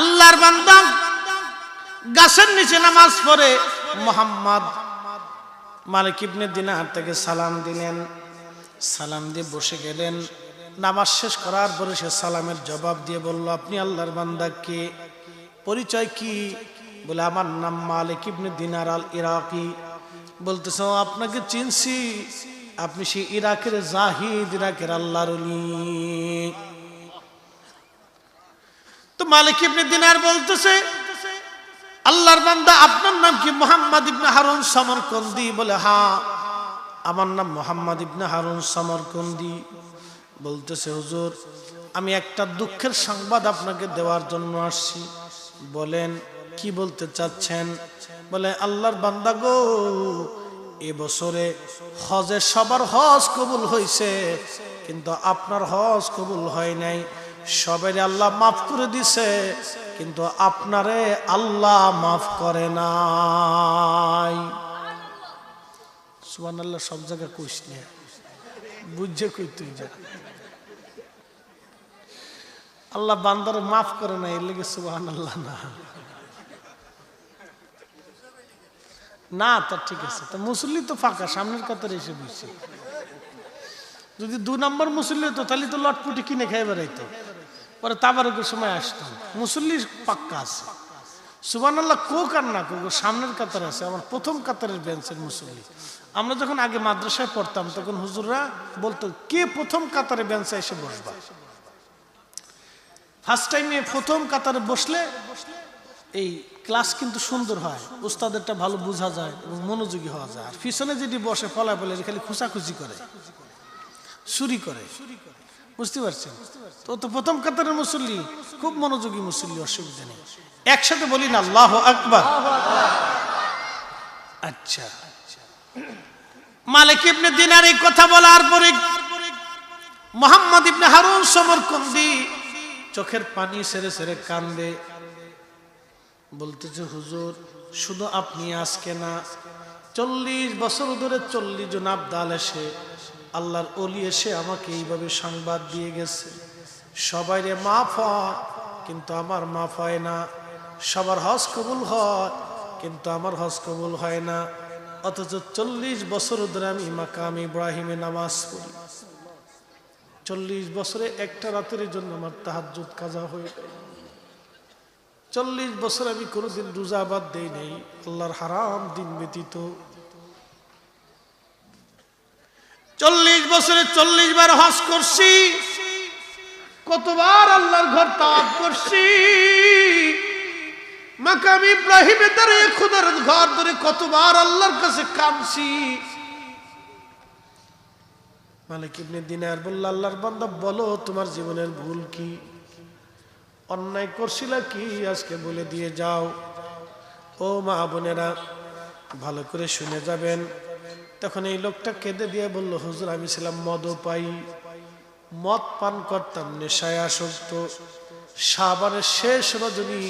আল্লাহর বান্দা, গাছের নিচে নামাজ পড়ে। মোহাম্মদ মালিক ইবনে দিনার থেকে সালাম দিলেন। সালাম দিয়ে বসে গেলেন। নামাজ শেষ করার পরে সে সালামের জবাব দিয়ে বলল, আপনি আল্লাহর বান্দা কে? পরিচয় কি? বলে, আমার নাম মালিক ইবনে দিনার আল ইরাকি বলতেছে আপনাকে চিনছি। আপনি সেই ইরাকের জাহিদ, ইরাকের আল্লাহর। তো মালিক ইবনে দিনার বলতেছে, আল্লাহর বান্দা, আপনার নাম কি মোহাম্মদ ইবনে হারুন সমরকন্দি? বলে হ্যাঁ আমার নাম মোহাম্মদ ইবনে হারুন সমরকন্দি। বলতেছে, হুজুর, আমি একটা দুঃখের সংবাদ আপনাকে দেওয়ার জন্য আসছি। বলেন, কি বলতে চাচ্ছেন? বলে, আল্লাহর বান্দা গো এবছরে হজে সবার হজ কবুল হয়েছে কিন্তু আপনার হজ কবুল হয় নাই। সবাই আল্লাহ মাফ করে দিছে, কিন্তু আপনারে আল্লাহ মাফ করে নাই। সুবান আল্লাহ সব জায়গায় কইস না। বুঝছে কই তুই যা। আল্লাহ বান্দার মাফ করে না এর লেগে সুবাহান আল্লাহ না। না, তা ঠিক আছে। তো মুসল্লি তো ফাঁকা, সামনের কাতারে এসে বুঝছে যদি দু নম্বর মুসল্লি হতো, তাহলে তো লটপুটি কিনে খেয়ে বেড়াইতো। পরে তাবারকের সময় আসতাম। মুসল্লি পাক্কা আছে। সুবান আল্লাহ কোক আর না কো সামনের কাতার আছে, আমার প্রথম কাতারের বেঞ্চের মুসল্লি। আমরা যখন আগে মাদ্রাসায় পড়তাম, তখন হুজুররা বলতো, কে প্রথম কাতারে বেঞ্চে এসে বসবা? ফার্স্ট টাইমে প্রথম কাতারে বসলে এই ক্লাস কিন্তু সুন্দর হয়। উস্তাদেরটা ভালো বোঝা যায় এবং মনোযোগী হওয়া যায়। আর পিছনে যদি বসে বলে খালি খুশাখুচি করে, চুরি করে। বুঝতে পারছেন? তো তো প্রথম কাতারের মুসল্লি, খুব মনোযোগী মুসল্লি, অসুবিধা নেই। একসাথে বলি না, আল্লাহ আকবার। আচ্ছা। মালিক ইবনে দিনার এই কথা বলার পরে মোহাম্মদ ইবনে হারুন চোখের পানি সেরে সেরে কান্দে। বলতেছে, হুজুর, শুধু আপনি আজকে না, চল্লিশ বছর ধরে চল্লিশ জন আবদাল এসে আল্লাহর অলি এসে আমাকে এইভাবে সংবাদ দিয়ে গেছে। সবাই রে মাফ হয়, কিন্তু আমার মাফ হয় না। সবার হজ কবুল হয়, কিন্তু আমার হজ কবুল হয় না। অথচ চল্লিশ বছর ধরে আমি মাকাম ইব্রাহিমে নামাজ পড়ি। চল্লিশ বছরে একটা রাতের জন্য আমার তাহাজ্জুদ কাজা হয়ে চল্লিশ বছর আমি কোনোদিন রোজা বাদ দেই নেই। আল্লাহর হারাম দিন ব্যতীত চল্লিশ বছরে চল্লিশ বার হজ করছি। কতবার আল্লাহর ঘর তাপ করছি। মাকাম ইব্রাহিমে দাঁড়িয়ে খুদার ঘর ধরে কতবার আল্লাহর কাছে কামছি মালিক ইবনে দিনার বলল, আল্লাহর বান্দা, বলো তোমার জীবনের ভুল কি? অন্যায় করছিল কি? আজকে বলে দিয়ে যাও। ও মা বোনেরা, ভালো করে শুনে যাবেন। তখন এই লোকটা কেঁদে দিয়ে বলল, হুজুর, আমি ছিলাম মদ পাই। মদ পান করতাম, নেশায় আসক্ত। সাবানের শেষ রজনী,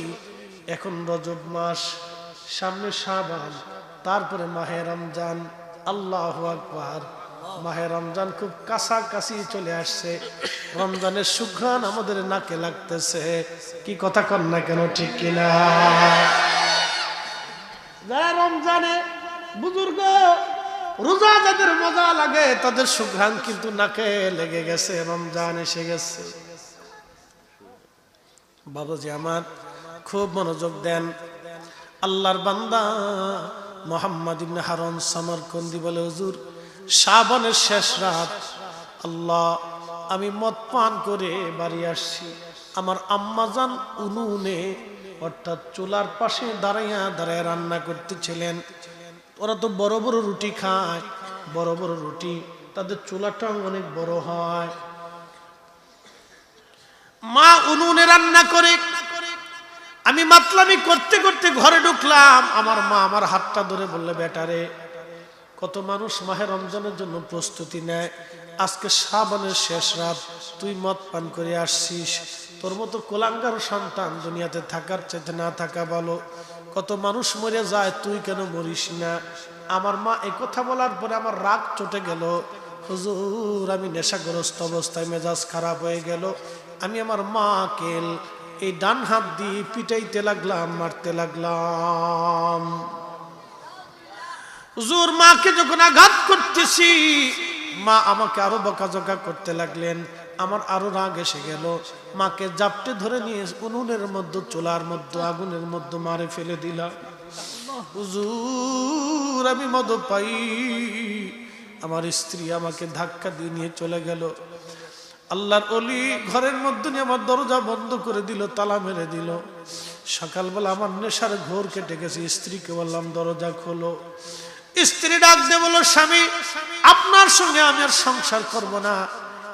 এখন রজব মাস। সামনে সাবান তারপরে মাহে রমজান। আল্লাহ আকবার। মাহে রমজান খুব কাছাকাছি চলে আসছে। রমজানের সুঘ্রাণ আমাদের নাকে লাগতেছে। কি কথা কর না কেন, ঠিক কিনা? রমজানে, বুজুর্গ রোজা যাদের মজা লাগে, তাদের সুঘ্রাণ কিন্তু নাকে লেগে গেছে, রমজান এসে গেছে। বাবুজি আমার, খুব মনোযোগ দেন। আল্লাহর বান্দা মোহাম্মদ ইবনে হারন সমরকন্দি বলে, হুজুর শ্রাবণের শেষ রাত, আল্লাহ, আমি মদ পান করে বাড়ি আসছি। আমার আম্মাজান উনুনে, অর্থাৎ চুলার পাশে দাঁড়াইয়া দাঁড়ায় রান্না করতেছিলেন। ওরা তো বড় বড় রুটি খায়, বড় বড় রুটি, তাদের চুলাটাও অনেক বড় হয়। মা উনুনে রান্না করে, আমি মাতলামি করতে করতে ঘরে ঢুকলাম। আমার মা আমার হাতটা ধরে বললে বেটারে কত মানুষ মাহে রমজানের জন্য প্রস্তুতি নেয়। আজকে সাবানের শেষ রাত, তুই মদ পান করে আসছিস। তোর মতো কোলাঙ্গার সন্তান দুনিয়াতে থাকার চেতে না থাকা ভালো। কত মানুষ মরে যায়, তুই কেন মরিস না? আমার মা এই কথা বলার পরে আমার রাগ চটে গেল। হুজুর, আমি নেশাগ্রস্ত অবস্থায় মেজাজ খারাপ হয়ে গেল। আমি আমার মাকে এই ডান হাত দিয়ে পিটাইতে লাগলাম, মারতে লাগলাম। হুজুর, মাকে যখন আঘাত করতেছি, মা আমাকে আরও বকাঝকা করতে লাগলেন। আমার আরও রাগ এসে গেল। মাকে জাপটে ধরে নিয়ে উনুনের মধ্যে, চুলার মধ্যে, আগুনের মধ্যে মারে ফেলে দিলাম হুজুর, আমি মদ পাই। আমার স্ত্রী আমাকে ধাক্কা দিয়ে নিয়ে চলে গেল। আল্লাহর অলি ঘরের মধ্যে নিয়ে আমার দরজা বন্ধ করে দিল, তালা মেরে দিল। সকালবেলা আমার নেশার ঘোর কেটে গেছে, স্ত্রীকে বললাম, দরজা খোলো। স্ত্রী ডাক দিয়ে স্বামী, আপনার সঙ্গে আমি আর সংসার করব না।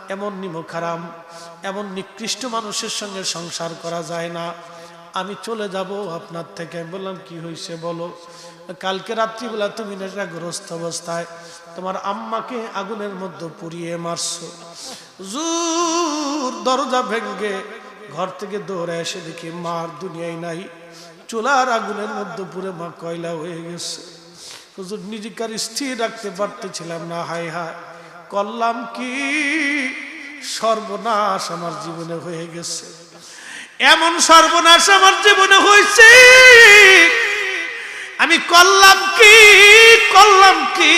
এমন নিমখারাম, এমন নিকৃষ্ট মানুষের সঙ্গে সংসার করা যায় না। আমি চলে যাব আপনার থেকে। আমি বললাম, কি হয়েছে বলো? কালকে রাত্রিবেলা তুমি নেশাগ্রস্ত অবস্থায় তোমার আম্মাকে আগুনের মধ্যে পুড়িয়ে মারছো। জুর দরজা ভেঙ্গে ঘর থেকে দৌড়ে এসে দেখি মার দুনিয়ায় নাই। চুলার আগুনের মধ্যে পুরে মা কয়লা হয়ে গেছে। হুজুর নিজেকার স্থির রাখতে পারতেছিলাম না, হায় হায়। করলাম কি? সর্বনাশ আমার জীবনে হয়ে গেছে। এমন সর্বনাশ আমার জীবনে হয়েছে। আমি করলাম কি? করলাম কি?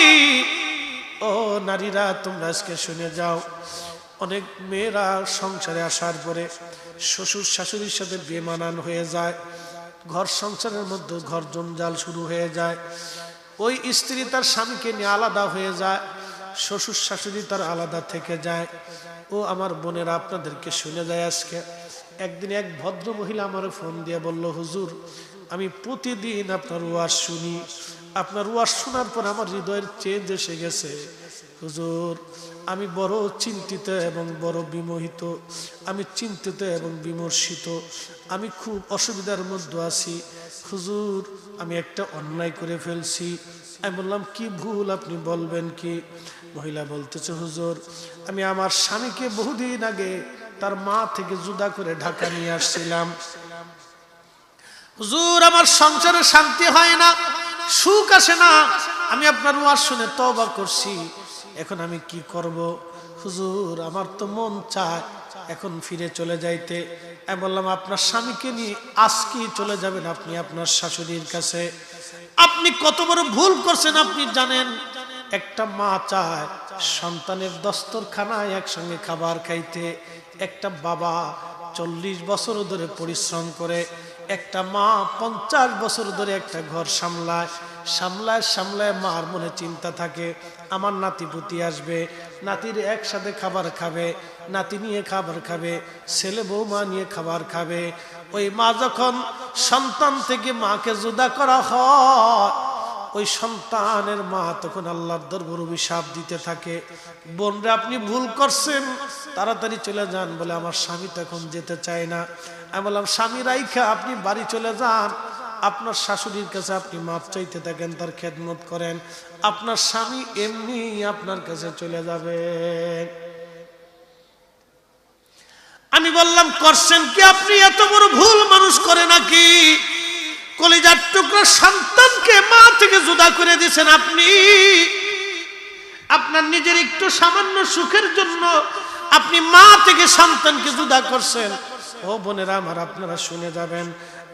ও নারীরা, তোমরা আজকে শুনে যাও। অনেক মেয়েরা সংসারে আসার পরে শ্বশুর শাশুড়ির সাথে বেমানান হয়ে যায়। ঘর সংসারের মধ্যে ঘর জঞ্জাল শুরু হয়ে যায়। ওই স্ত্রী তার স্বামীকে নিয়ে আলাদা হয়ে যায়। শ্বশুর শাশুড়ি তার আলাদা থেকে যায়। ও আমার বোনেরা আপনাদেরকে শুনে যায় আজকে। একদিন এক ভদ্র মহিলা আমার ফোন দিয়ে বলল, হুজুর, আমি প্রতিদিন আপনার ওয়াজ শুনি। আপনার ওয়াজ শোনার পর আমার হৃদয়ের চেঞ্জ এসে গেছে। হুজুর, আমি বড় চিন্তিত এবং বড় বিমোহিত। আমি চিন্তিত এবং বিমর্ষিত। আমি খুব অসুবিধার মধ্যে আছি। হুজুর, আমি একটা অন্যায় করে ফেলছি। আমি বললাম, কি ভুল আপনি বলবেন কি? মহিলা বলতেছে, হুজুর, আমি আমার স্বামীকে বহুদিন আগে তার মা থেকে জুদা করে ঢাকা নিয়ে আসছিলাম। হুজুর, আমার সংসারে শান্তি হয় না, সুখ আসে না, আমি আপনার ওয়াজ শুনে তবা করছি। এখন আমি কি করব? হুজুর, আমার তো মন চায় এখন ফিরে চলে যাইতে। আমি বললাম, আপনার স্বামীকে নিয়ে আজকেই চলে যাবেন আপনি আপনার শাশুড়ির কাছে। আপনি কত বড় ভুল করছেন আপনি জানেন? একটা মা চায় সন্তানের দস্তরখানায় একসঙ্গে খাবার খাইতে। একটা বাবা চল্লিশ বছর ধরে পরিশ্রম করে। একটা মা পঞ্চাশ বছর ধরে একটা ঘর সামলায়। সামলায় সামলায় মার মনে চিন্তা থাকে, আমার নাতিপুতি আসবে, নাতির একসাথে খাবার খাবে, নাতি নিয়ে খাবার খাবে, ছেলে বৌমা নিয়ে খাবার খাবে। ওই মা যখন সন্তান থেকে মাকে জুদা করা হয় ওই সন্তানের মা তখন আল্লাহর দরবার অভিশাপ দিতে থাকে। বোনরা, আপনি ভুল করছেন। তাড়াতাড়ি চলে যান বলে আমার স্বামী তখন যেতে চায় না। আমি বললাম, স্বামী, রাইখা, আপনি বাড়ি চলে যান। আপনার শাশুড়ির কাছে আপনি মাপ চাইতে থাকেন, তার খেদমত করেন। আপনার স্বামী এমনি আপনার কাছে চলে যাবে। আমি বললাম, করছেন কি আপনি? এত বড় ভুল মানুষ করে নাকি? কলিজার টুকরো সন্তানকে মা থেকে জুদা করে দিয়েছেন আপনি। আপনার নিজের একটু সামান্য সুখের জন্য আপনি মা থেকে সন্তানকে জুদা করছেন। ও বোনেরা আমার, আপনারা শুনে যাবেন,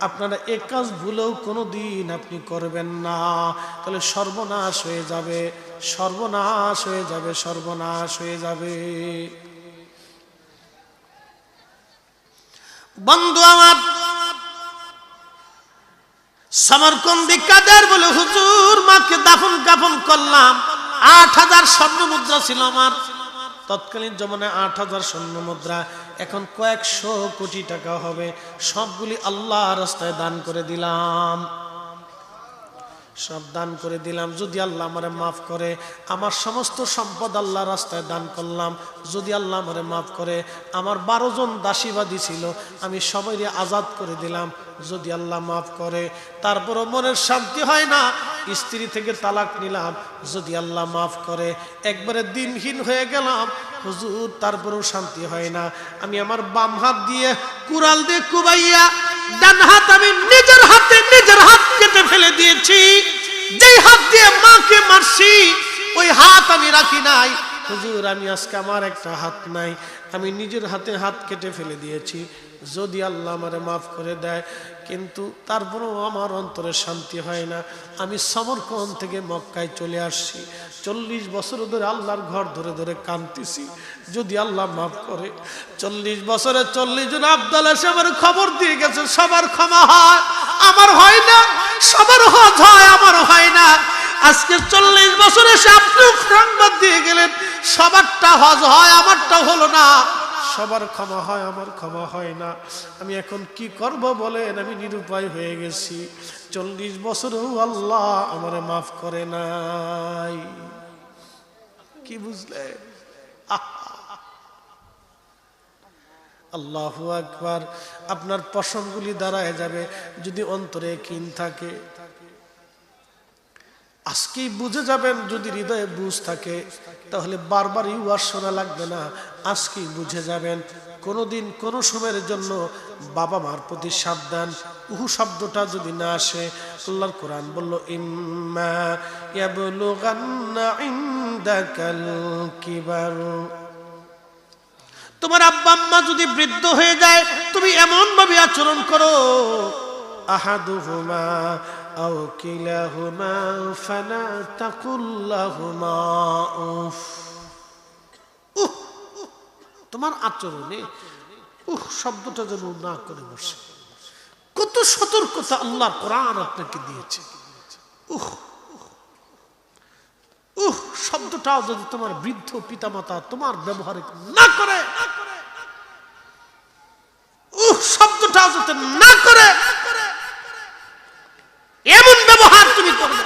আপনারা এ কাজ ভুলেও কোনো দিন আপনি করবেন না। তাহলে সর্বনাশ হয়ে যাবে, সর্বনাশ হয়ে যাবে, সর্বনাশ হয়ে যাবে। বন্ধু আমার সমরকন্দি কাদের বলে, হুজুর, মাকে দাফন কাফন করলাম। আট হাজার স্বর্ণ মুদ্রা ছিল আমার। তৎকালীন জমানায় আট হাজার স্বর্ণ মুদ্রা, এখন কয়েকশো কোটি টাকা হবে। সবগুলি আল্লাহ রাস্তায় দান করে দিলাম। সব দান করে দিলাম। যদি আল্লাহ আমারে মাফ করে, আমার সমস্ত সম্পদ আল্লাহ রাস্তায় দান করলাম। যদি আল্লাহ আমারে মাফ করে, আমার বারো জন দাসীবাদী ছিল, আমি সবাই আজাদ করে দিলাম। যদি আল্লাহ মাফ করে, তারপরও মনের শান্তি হয় না, স্ত্রী থেকে তালাক নিলাম। যদি আল্লাহ মাফ করে, একবারে দিনহীন হয়ে গেলাম। হুজুর, তারপরেও শান্তি হয় না। আমি আমার বাম হাত দিয়ে কুড়াল দিয়ে কুবাইয়া, ডান হাত আমি নিজের হাতে, নিজের হাত কেটে ফেলে মারছি, ওই হাত আমি রাখি নাই। হুজুর, আমি আজকে আমার একটা হাত নাই। আমি নিজের হাতে হাত কেটে ফেলে দিয়েছি। যদি আল্লাহ আমারে মাফ করে দেয়, কিন্তু তারপরেও আমার অন্তরে শান্তি হয় না। আমি সমরকন থেকে মক্কায় চলে আসছি। চল্লিশ বছর ধরে আল্লাহর ঘর ধরে ধরে কাঁদতেছি। যদি আল্লাহ মাফ করে, চল্লিশ বছরে চল্লিশ জন আবদাল এসে আমার খবর দিয়ে গেছে, সবার ক্ষমা হয়। আমার হয় না, সবার হজ হয়, আমার হয় না। আজকে চল্লিশ বছরে এসে আপনিও সংবাদ দিয়ে গেলেন, সবারটা হজ হয় আমারটা হলো না। সবার ক্ষমা হয়, আমার ক্ষমা হয় না। আমি এখন কি করব বলেন, আমি নিরুপায় হয়ে গেছি। চল্লিশ বছরেও আল্লাহ আমারে মাফ করে নাই। কি বুঝলে আল্লাহ আকবার, আপনার পশমগুলি দাঁড়ায় যাবে, যদি অন্তরে কিন থাকে। আজকেই বুঝে যাবেন, যদি হৃদয়ে বুঝ থাকে, তাহলে বারবার ইউয়ার শোনা লাগবে না। আজকেই বুঝে যাবেন, কোনোদিন কোনো সময়ের জন্য বাবা মার প্রতি সাবধান। উহু শব্দটা যদি না আসে, আল্লাহর কোরআন বলল, ইম্মা ইয়াবলুগান্না ইনদাকাল কিবার। তোমার আব্বা আম্মা যদি বৃদ্ধ হয়ে যায়, তুমি এমন ভাবে আচরণ করো, আহাদুহুমা কিলাহুমা ফালা তাকুল্লাহুমা উফ উহ, উহ, তোমার আচরণে উহ শব্দটা যেন না করে বসে। কত সতর্কতা আল্লাহ কোরআন আপনাকে দিয়েছে। উহ উহ শব্দটাও যদি তোমার বৃদ্ধ পিতামাতা তোমার ব্যবহারে না করে উহ শব্দটাও যাতে না করে এমন ব্যবহার তুমি করবে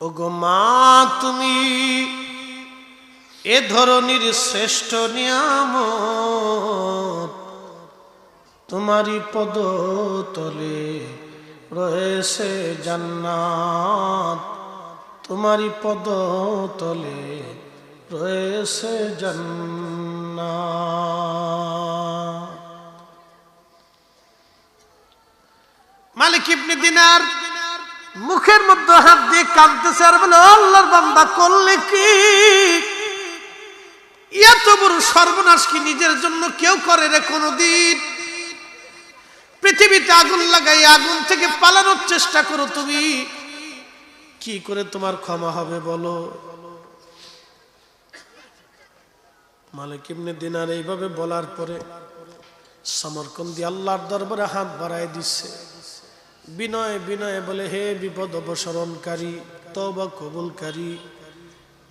ওগো মা, তুমি এ ধরনের শ্রেষ্ঠ নিয়ামত তোমারই পদ তলে রয়েছে জান্নাত। তোমারই পদ তলে রয়েছে জান্নাত। মালিক ইবনে দিনার মুখের মধ্যে হাত দিয়ে কাঁদতেছে আর বলে, আল্লাহর বান্দা করলে কি? এত বড় সর্বনাশ কি নিজের জন্য কেউ করে রে কোনদিন? পৃথিবীতে আগুন লাগাই আগুন থেকে পালানোর চেষ্টা করো তুমি। কি করে তোমার ক্ষমা হবে বলো? মালিক ইবনে দিনার এইভাবে বলার পরে সমরকন্দি আল্লাহর দরবারে হাত বাড়ায় দিচ্ছে বিনয় বিনয় বলে, হে বিপদ অপসরণকারী তবা কবুলকারী,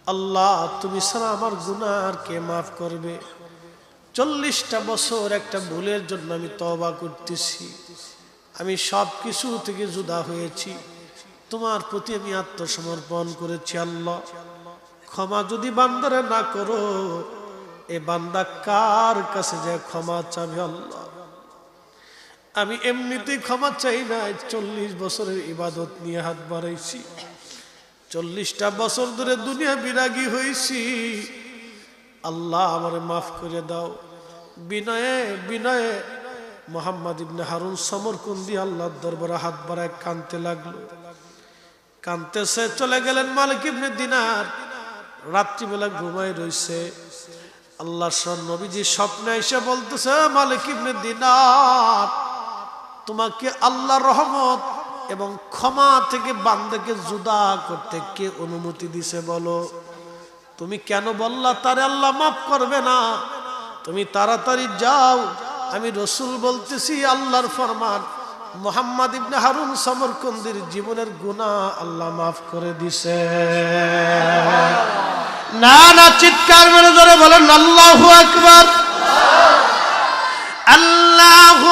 আল্লাহ, তুমি ছাড়া আমার গুনার কে মাফ করবে? চল্লিশটা বছর একটা ভুলের জন্য আমি তবা করতেছি। আমি সব কিছু থেকে জুদা হয়েছি। তোমার প্রতি আমি আত্মসমর্পণ করেছি, আল্লাহ। ক্ষমা যদি বান্দারে না করো, এ বান্দা কার কাছে যে ক্ষমা চাবে, আল্লাহ? আমি এমনিতেই ক্ষমা চাই না চল্লিশ বছরের ইবাদত নিয়ে হাত বাড়াইছি। চল্লিশটা বছর ধরে দুনিয়া বিরাগী হয়েছি আল্লাহ আমার মাফ করে দাও। বিনয়ে বিনয়ে মোহাম্মদ ইবনে হারুন সমরকুন্দি আল্লাহর দরবারে হাত বাড়ায় কানতে লাগল। কানতেছে চলে গেলেন মালিক ইবনে দিনার। রাত্রিবেলা ঘুমায় রইছে। আল্লাহ নবীজি স্বপ্নে এসে বলতেছে, মালিক ইবনে দিনার তোমাকে আল্লাহ রহমত এবং ক্ষমা থেকে বান্দাকে জুদা করতে কে অনুমতি দিছে বলো? তুমি কেন বললা, তারে আল্লাহ মাফ করবে না। তুমি তাড়াতাড়ি যাও। আমি রসুল বলতেছি, আল্লাহর ফরমান, মোহাম্মদ ইবনে হারুন সমরকন্দির জীবনের গুণা আল্লাহ মাফ করে দিছে। না না, চিৎকার মেরে ধরে বলেন, আল্লাহু আকবার। আল্লাহু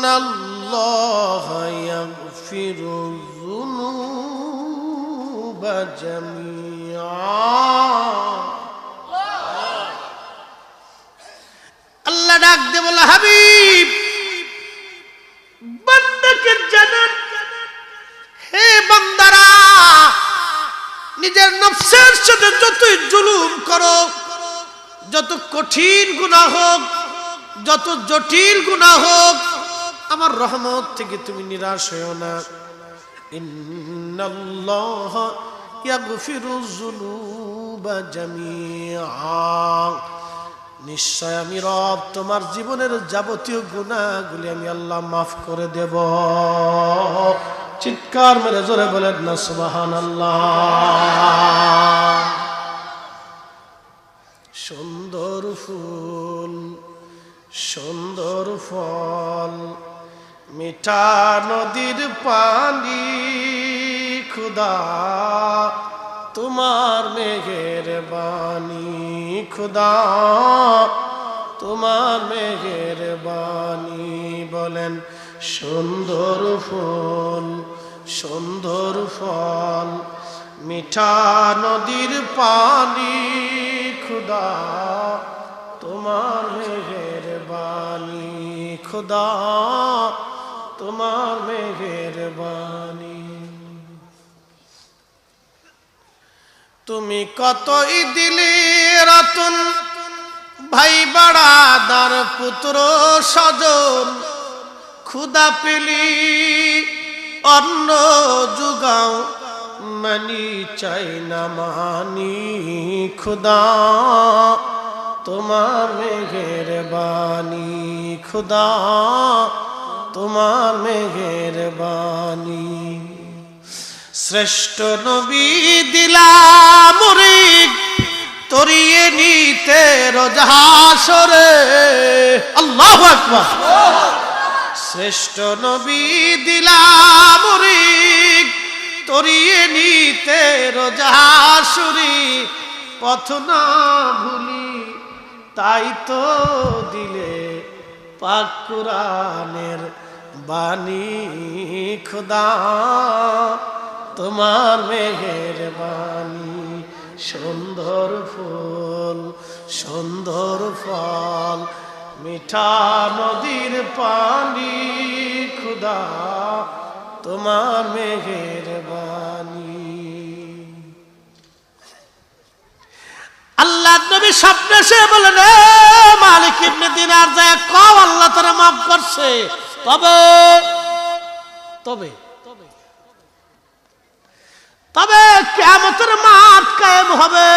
إن الله يغفر الذنوب جميعا আল্লাহ ডাক দে বলে হাবিব বান্দাকে জানান হে বান্দারা নিজের নফসের সাথে যতই জুলুম করো যত কঠিন গুনাহ হোক যত জটিল গুনাহ হোক আমার রহমত থেকে তুমি নিরাশ হও না। ইন্নাল্লাহ ইয়াগফিরু যুনুবা জামিআ। নিশ্চয় আমি রব, তোমার জীবনের যাবতীয় গুণাগুলি আমি আল্লাহ মাফ করে দেব। চিৎকার মেরে জোরে বলেন না সুবাহান আল্লাহ সুন্দর ফুল, সুন্দর ফল মিঠা নদীর পানি, খুদা, তোমার মেঘের বাণী, খুদা, তোমার মেঘের বাণী বলেন, সুন্দর ফুল, সুন্দর ফল, মিঠা নদীর পানি, খুদা, তোমার মেঘের বাণী, খুদা তোমার মেঘের বাণী তুমি কতই দিলি রতন, ভাই বাড়াদার পুত্র স্বজন ক্ষুদা পেলি অন্ন যুগাও, মানি চাই না মানি খুদা তোমার মেঘের বাণী খুদা তোমার মেঘের বাণী শ্রেষ্ঠ নবী দিলাম তরিয়ে নিতে রোজাসরে আল্লাহ শ্রেষ্ঠ নবী দিলাম তরিয়ে নিতে রোজাসুরি পথ না ভুলি তাই তো দিলে পাক বাণী খুদা, তোমার মেঘের বাণী সুন্দর ফুল, সুন্দর ফল, মিঠা নদীর পানি খুদা, তোমার মেঘের বাণী আল্লাহ নবী স্বপ্নে সে বলেন, "এ মালিক ইবনে দিনার যায় কও আল্লাহ তারা মাফ করছে তবে তবে তবে কেমতের মাঠ কায়েম হবে।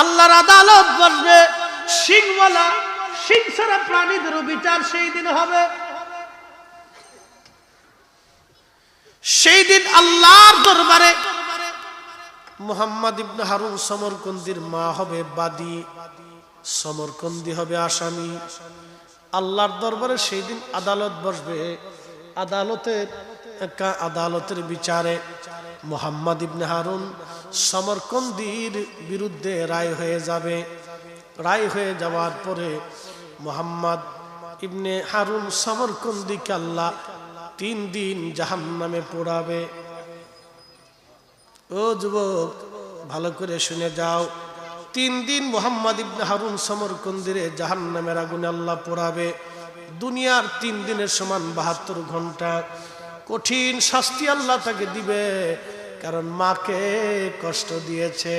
আল্লাহর আদালত বসবে সিংওয়ালা সিং ছাড়া প্রাণীদেরও বিচার সেই দিন হবে। সেই দিন আল্লাহর দরবারে মোহাম্মদ ইবনে হারুন সমরকন্দির মা হবে বাদী, সমরকন্দি হবে আসামি। আল্লাহর দরবারে সেই দিন আদালত বসবে। আদালতের আদালতের বিচারে মোহাম্মদ ইবনে হারুন সমরকন্দির বিরুদ্ধে রায় হয়ে যাবে। রায় হয়ে যাওয়ার পরে মোহাম্মদ ইবনে হারুন সমরকন্দিকে আল্লাহ তিন দিন জাহান্নামে পোড়াবে। ও যুবক, ভালো করে শুনে যাও। তিন দিন মোহাম্মদ ইবনে হারুন সমর কন্দিরে জাহান নামের আগুনে আল্লাহ পোড়াবে। দুনিয়ার তিন দিনের সমান বাহাত্তর ঘণ্টা। কঠিন শাস্তি আল্লাহ তাকে দিবে, কারণ মাকে কষ্ট দিয়েছে।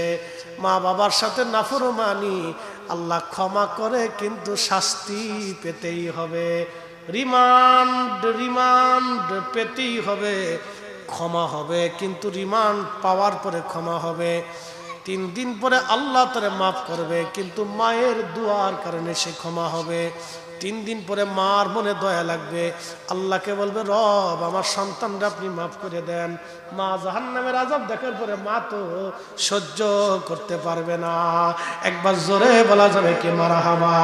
মা বাবার সাথে নাফরমানি, আল্লাহ ক্ষমা করে কিন্তু শাস্তি পেতেই হবে। রিমান্ড রিমান্ড পেতেই হবে। ক্ষমা হবে, কিন্তু রিমান্ড পাওয়ার পরে ক্ষমা হবে। তিন দিন পরে আল্লাহ তারে মাফ করবে, কিন্তু মায়ের দুয়ার কারণে সে ক্ষমা হবে। তিন দিন পরে মার মনে দয়া লাগবে। আল্লাহকে বলবে, রব, আমার সন্তানরা আপনি মাফ করে দেন। মা জাহান নামের আজাব দেখার পরে মা তো সহ্য করতে পারবে না। একবার জোরে বলা যাবে কি মারা হাবা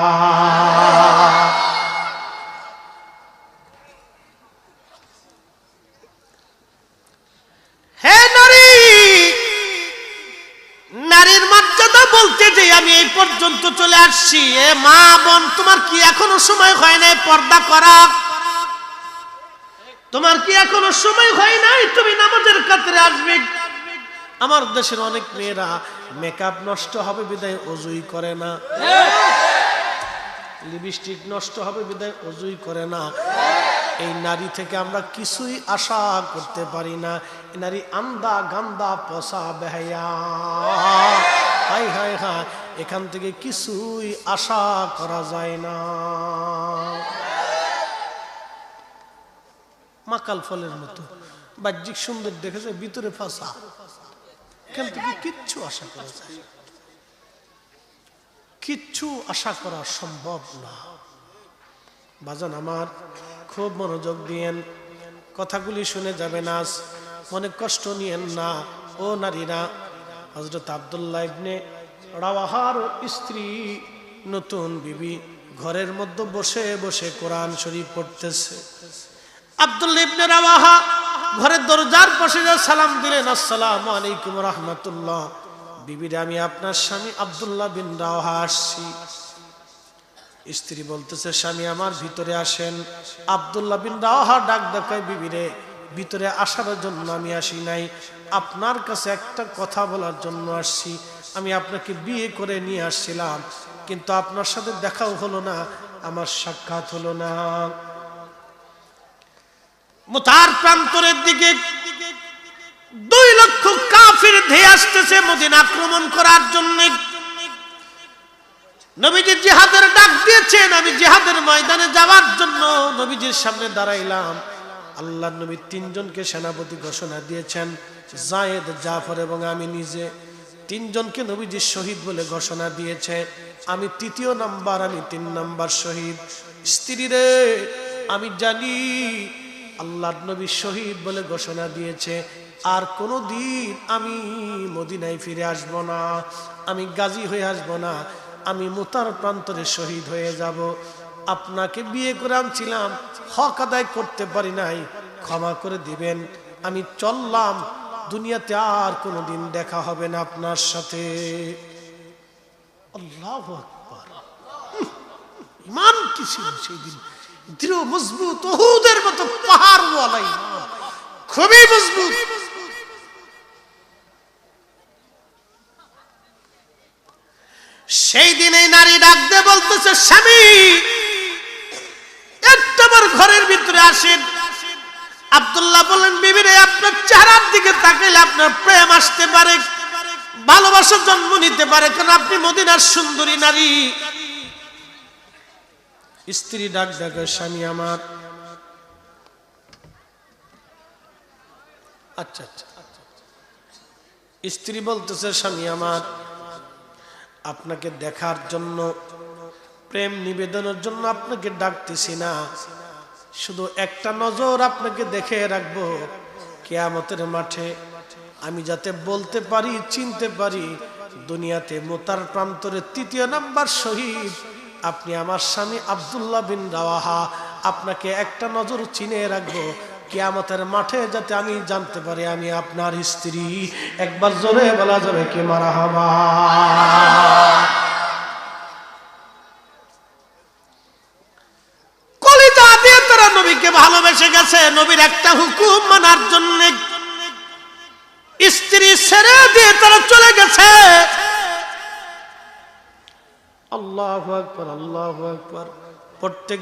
বলতে যে আমি এই পর্যন্ত চলে আসছি। এ মা বোন, তোমার কি এখনও সময় হয় নাই পর্দা করা? তোমার কি এখনও সময় হয় নাই? তুমি নামাজের কাতরে আসবে। আমার দেশের অনেক মেয়েরা মেকআপ নষ্ট হবে, বিদায় অজুই করে না। লিপস্টিক নষ্ট হবে, বিদায় অজুই করে না। এই নারী থেকে আমরা কিছুই আশা করতে পারি না। নারী আন্দা গান্দা পচা বেহাইয়া হাই হাই হাই এখান থেকে কিছুই আশা করা যায় না। মাকাল ফলের মতো। বাহ্যিক সুন্দর দেখেছে, ভিতরে ফাঁসা। এখান থেকে কিচ্ছু আশা করা যায় কিচ্ছু আশা করা সম্ভব না। বাজান আমার, খুব মনোযোগ দিয়েন। কথাগুলি শুনে যাবেন আজ। মনে কষ্ট নিয়েন না। ও নারীরা হজরত আবদুল্লাহ ইবনে রাওয়াহার স্ত্রী নতুন বিবি ঘরের মধ্যে বসে বসে কোরআন শরীফ পড়তেছে। আব্দুল্লাহ ইবনে রাওয়াহা ঘরের দরজার পাশে যা সালাম দিলেন, আসসালামু আলাইকুম রাহমাতুল্লাহ। বিবিরে আমি আপনার স্বামী আব্দুল্লাহ বিন রাওয়াহা আসছি। স্ত্রী বলতেছে, স্বামী আমার ভিতরে আসেন। আব্দুল্লাহ বিন রাওয়াহা ডাক ডাকায় বিবিরে, ভিতরে আসার জন্য আমি আসি নাই। আপনার কাছে একটা কথা বলার জন্য আসছি। আমি আপনাকে বিয়ে করে নিয়ে আসছিলাম, কিন্তু আপনার সাথে দেখাও হলো না, আমার সাক্ষাৎ হলো না। তার প্রান্তরের দিকে দুই লক্ষ কাফির ধেয়ে আসতেছে মদিন আক্রমণ করার জন্য। নবীজি জিহাদের ডাক দিয়েছেন আমি জিহাদের ময়দানে যাওয়ার জন্য নবীজির সামনে দাঁড়াইলাম। আল্লাহ নবী তিনজনকে সেনাপতি ঘোষণা দিয়েছেন জায়েদ, জাফর এবং আমি নিজে তিনজনকে নবীজি শহীদ বলে ঘোষণা দিয়েছে। আমি তৃতীয় নাম্বার, আমি তিন নাম্বার শহীদ। স্ত্রী রে, আমি জানি আল্লাহ নবী শহীদ বলে ঘোষণা দিয়েছে। আর কোনো দিন আমি মদিনায় ফিরে আসব না, আমি গাজী হয়ে আসব না, আমি মুতার প্রান্তরে শহীদ হয়ে যাব। আপনাকে বিয়ে করে আনছিলাম, হক আদায় করতে পারি নাই, ক্ষমা করে দিবেন। আমি চললাম দুনিয়াতে আর কোনোদিন দেখা হবে না আপনার সাথে। আল্লাহ আকবার। ইমান কি ছিল সেই দিন? দৃঢ়, মজবুত ওহুদের মতো পাহাড় খুবই মজবুত। সেই দিনে নারী ডাক দিয়ে বলতেছে, স্বামী, একটাবার ঘরের ভিতরে আসেন। আব্দুল্লাহ বলেন, বিবিরে, আপনার চেহারার দিকে তাকাইলে আপনার প্রেম আসতে পারে, ভালোবাসা জন্ম নিতে পারে, কারণ আপনি মদিনার সুন্দরী নারী। স্ত্রী ডাক ডাকে স্বামী আমার। আচ্ছা আচ্ছা। স্ত্রী বলতেছে, স্বামী আমার, আপনাকে দেখার জন্য, প্রেম নিবেদনের জন্য আপনাকে ডাকতেছি না। শুধু একটা নজর আপনাকে দেখে রাখব। কেয়ামতের মাঠে আমি যাতে বলতে পারি, চিনতে পারি, দুনিয়াতে মোতার প্রান্তরে তৃতীয় নাম্বার শহীদ। আপনি আমার স্বামী আব্দুল্লাহ বিন রাওয়াহা, আপনাকে একটা নজর চিনে রাখব। কেয়ামতের মাঠে যাতে আমি জানতে পারি, আমি আপনার স্ত্রী। একবার জোরে বলা যাবে কি মারা হবা কলিজা দিয়ে তারা নবীকে ভালোবেসে গেছে নবীর একটা হুকুম মানার জন্য। স্ত্রী ছেড়ে দিয়ে তারা চলে গেছে। আল্লাহ আল্লাহ প্রত্যেক